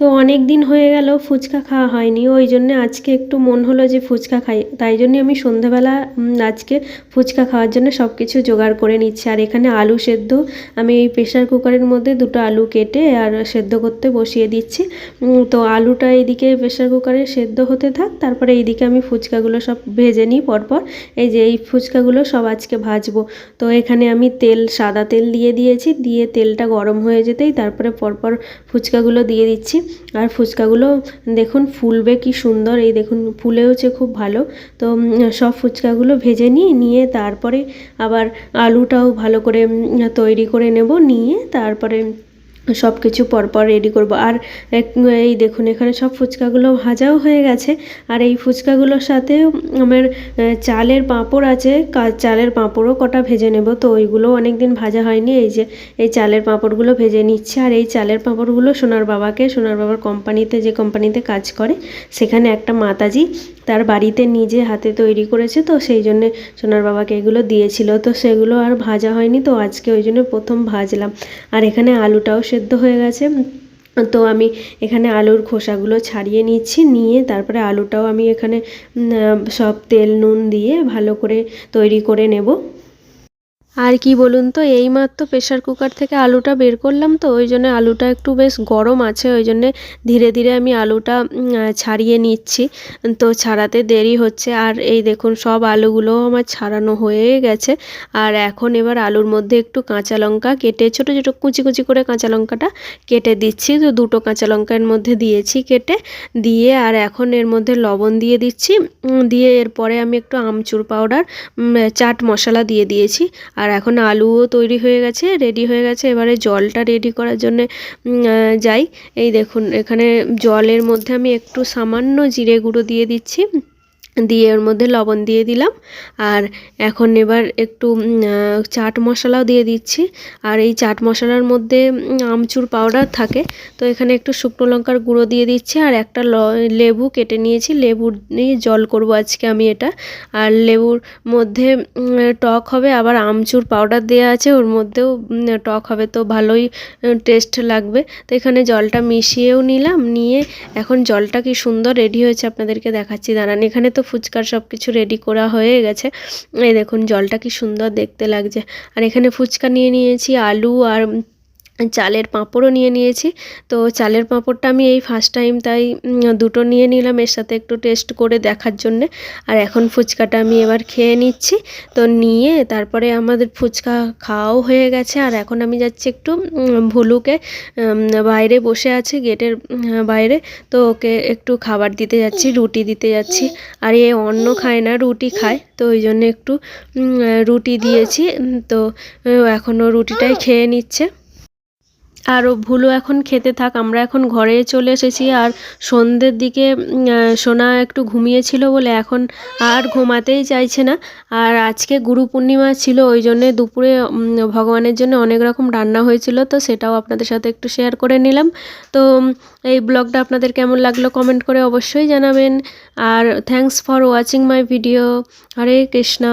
তো অনেক দিন হয়ে গেল ফুচকা খাওয়া হয়নি, ওই জন্যে আজকে একটু মন হলো যে ফুচকা খাই। তাই জন্যে আমি সন্ধ্যাবেলা আজকে ফুচকা খাওয়ার জন্য সব কিছু জোগাড় করে নিচ্ছি। আর এখানে আলু সেদ্ধ, আমি এই প্রেশার কুকারের মধ্যে দুটো আলু কেটে আর সেদ্ধ করতে বসিয়ে দিচ্ছি। তো আলুটা এইদিকে প্রেশার কুকারে সেদ্ধ হতে থাক, তারপরে এইদিকে আমি ফুচকাগুলো সব ভেজে নিই পরপর। এই যে এই ফুচকাগুলো সব আজকে ভাজবো। তো এখানে আমি তেল, সাদা তেল দিয়ে দিয়েছি, দিয়ে তেলটা গরম হয়ে যেতেই তারপরে পরপর ফুচকাগুলো দিয়ে দিচ্ছি। আর ফুচকাগুলো দেখুন ফুলবে কি সুন্দর, এই দেখুন ফুলেওছে খুব ভালো। তো সব ফুচকাগুলো ভেজে নিয়ে নিয়ে তারপরে আবার আলুটাও ভালো করে তৈরি করে নেব, নিয়ে তারপরে সব কিছু পরপর রেডি করব। আর এই দেখুন, এখানে সব ফুচকাগুলো ভাজাও হয়ে গেছে। আর এই ফুচকাগুলোর সাথে আমার চালের পাঁপড় আছে। চালের পাঁপড়ও কটা ভেজে নেব। তো ওইগুলো অনেক দিন ভাজা হয়নি। এই যে, এই চালের পাঁপড়গুলো ভেজে নিচ্ছে। আর এই চালের পাঁপড়গুলো সোনার বাবাকে, সোনার বাবার কোম্পানিতে, যে কোম্পানিতে কাজ করে, সেখানে একটা মাতাজি তার বাড়িতে নিজে হাতে তৈরি করেছে। তো সেই জন্যে সোনার বাবাকে এগুলো দিয়েছিল। তো সেগুলো আর ভাজা হয়নি। তো আজকে ওই জন্য প্রথম ভাজলাম। আর এখানে আলুটাও সেদ্ধ হয়ে গেছে। তো আমি এখানে আলুর খোসাগুলো ছাড়িয়ে নিচ্ছি, নিয়ে তারপরে আলুটাও আমি এখানে সব তেল নুন দিয়ে ভালো করে তৈরি করে নেব। আর কি বলুন তো, এইমাত্র প্রেশার কুকার থেকে আলুটা বের করলাম তো, ওই জন্য আলুটা একটু বেশ গরম আছে, ওই জন্যে ধীরে ধীরে আমি আলুটা ছাড়িয়ে নিচ্ছি। তো ছাড়াতে দেরি হচ্ছে, আর এই দেখুন সব আলুগুলো আমার ছাড়ানো হয়ে গেছে। আর এখন এবার আলুর মধ্যে একটু কাঁচা লঙ্কা কেটে, ছোটো ছোটো কুচি কুচি করে কাঁচা লঙ্কাটা কেটে দিচ্ছি। তো দুটো কাঁচা লঙ্কা এর মধ্যে দিয়েছি কেটে, দিয়ে আর এখন এর মধ্যে লবণ দিয়ে দিচ্ছি। দিয়ে এরপরে আমি একটু আমচুর পাউডার চাট মশলা দিয়ে দিয়েছি। আর এখন আলুও তৈরি হয়ে গেছে রেডি হয়ে গেছে। এবারে জলটা রেডি করার জন্য যাই। এই দেখুন, এখানে জলের মধ্যে আমি একটু সামান্য জিরে গুঁড়ো দিয়ে দিচ্ছি। দিয়ে ওর মধ্যে লবণ দিয়ে দিলাম। আর এখন এবার একটু চাট মশলাও দিয়ে দিচ্ছি। আর এই চাট মশলার মধ্যে আমচুর পাউডার থাকে। তো এখানে একটু শুকনো লঙ্কার গুঁড়ো দিয়ে দিচ্ছি। আর একটা লেবু কেটে নিয়েছি। লেবু নিয়ে জল করব আজকে আমি এটা। আর লেবুর মধ্যে টক হবে। আবার আমচুর পাউডার দেওয়া আছে। ওর মধ্যেও টক হবে। তো ভালোই টেস্ট লাগবে। তো এখানে জলটা মিশিয়েও নিলাম। নিয়ে এখন জলটা কি সুন্দর রেডি হয়েছে আপনাদেরকে দেখাচ্ছি। দাঁড়ান, এখানে তো ফুচকার সব কিছু রেডি করা হয়ে গেছে। এই দেখুন, জলটা কি সুন্দর দেখতে লাগছে। আর এখানে ফুচকা নিয়ে নিয়েছি, আলু আর চালের পাঁপড়ও নিয়ে নিয়েছি। তো চালের পাঁপড়টা আমি এই ফার্স্ট টাইম তাই দুটো নিয়ে নিলাম এর সাথে একটু টেস্ট করে দেখার জন্যে। আর এখন ফুচকাটা আমি এবার খেয়ে নিচ্ছি। তো নিয়ে তারপরে আমাদের ফুচকা খাওয়াও হয়ে গেছে। আর এখন আমি যাচ্ছি একটু ভুলুকে বাইরে বসে আছে গেটের বাইরে। তো ওকে একটু খাবার দিতে যাচ্ছি, রুটি দিতে যাচ্ছি। আর এ অন্য খায় না, রুটি খায়। তো ওই জন্য একটু রুটি দিয়েছি। তো এখনও রুটিটাই খেয়ে নিচ্ছে। আর ও ভুলো এখন খেতে থাক। আমরা এখন ঘরে চলে এসেছি আর সন্ধ্যের দিকে সোনা একটু ঘুমিয়েছিল বলে এখন আর ঘুমাতেই চাইছে না। আর আজকে গুরু পূর্ণিমা ছিল, ওই জন্যে দুপুরে ভগবানের জন্য অনেক রকম রান্না হয়েছিল, তো সেটাও আপনাদের সাথে একটু শেয়ার করে নিলাম। তো এই ব্লগটা আপনাদের কেমন লাগল কমেন্ট করে অবশ্যই জানাবেন। আর thanks for watching my video Hare Krishna.